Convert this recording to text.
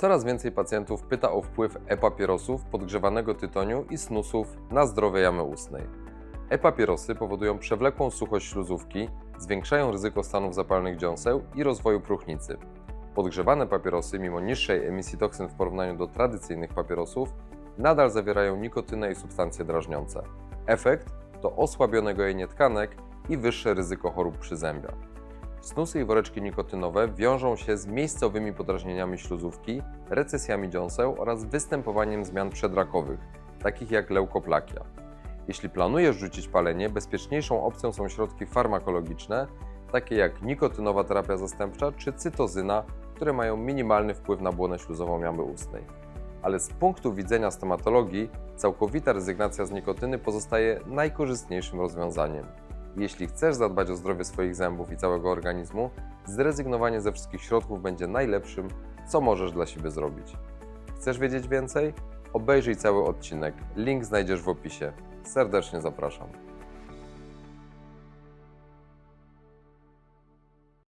Coraz więcej pacjentów pyta o wpływ e-papierosów, podgrzewanego tytoniu i snusów na zdrowie jamy ustnej. E-papierosy powodują przewlekłą suchość śluzówki, zwiększają ryzyko stanów zapalnych dziąseł i rozwoju próchnicy. Podgrzewane papierosy, mimo niższej emisji toksyn w porównaniu do tradycyjnych papierosów, nadal zawierają nikotynę i substancje drażniące. Efekt to osłabione gojenie tkanek i wyższe ryzyko chorób przyzębia. Snusy i woreczki nikotynowe wiążą się z miejscowymi podrażnieniami śluzówki, recesjami dziąseł oraz występowaniem zmian przedrakowych, takich jak leukoplakia. Jeśli planujesz rzucić palenie, bezpieczniejszą opcją są środki farmakologiczne, takie jak nikotynowa terapia zastępcza czy cytozyna, które mają minimalny wpływ na błonę śluzową jamy ustnej. Ale z punktu widzenia stomatologii, całkowita rezygnacja z nikotyny pozostaje najkorzystniejszym rozwiązaniem. Jeśli chcesz zadbać o zdrowie swoich zębów i całego organizmu, zrezygnowanie ze wszystkich środków będzie najlepszym, co możesz dla siebie zrobić. Chcesz wiedzieć więcej? Obejrzyj cały odcinek. Link znajdziesz w opisie. Serdecznie zapraszam.